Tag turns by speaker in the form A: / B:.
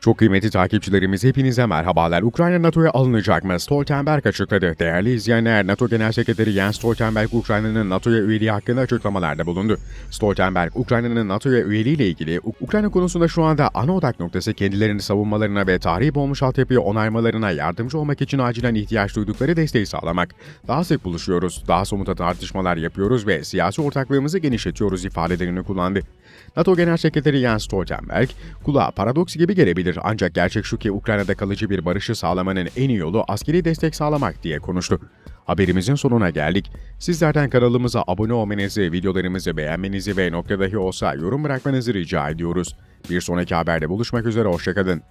A: Çok kıymetli takipçilerimiz hepinize merhabalar. Ukrayna NATO'ya alınacak mı? Stoltenberg açıkladı. Değerli izleyenler, NATO Genel Sekreteri Jens Stoltenberg, Ukrayna'nın NATO'ya üyeliği hakkında açıklamalarda bulundu. Stoltenberg, Ukrayna'nın NATO'ya üyeliğiyle ilgili U- Ukrayna konusunda şu anda ana odak noktası kendilerini savunmalarına ve tarihi olmuş altyapıyı onaymalarına yardımcı olmak için acilen ihtiyaç duydukları desteği sağlamak. Daha sık buluşuyoruz, daha somut tartışmalar yapıyoruz ve siyasi ortaklığımızı genişletiyoruz ifadelerini kullandı. NATO Genel Sekreteri Jens Stoltenberg, kulağa paradoks gibi gelebilir ancak gerçek şu ki Ukrayna'da kalıcı bir barışı sağlamanın en iyi yolu askeri destek sağlamak diye konuştu. Haberimizin sonuna geldik. Sizlerden kanalımıza abone olmanızı, videolarımızı beğenmenizi ve noktadahi olsa yorum bırakmanızı rica ediyoruz. Bir sonraki haberde buluşmak üzere, hoşçakalın.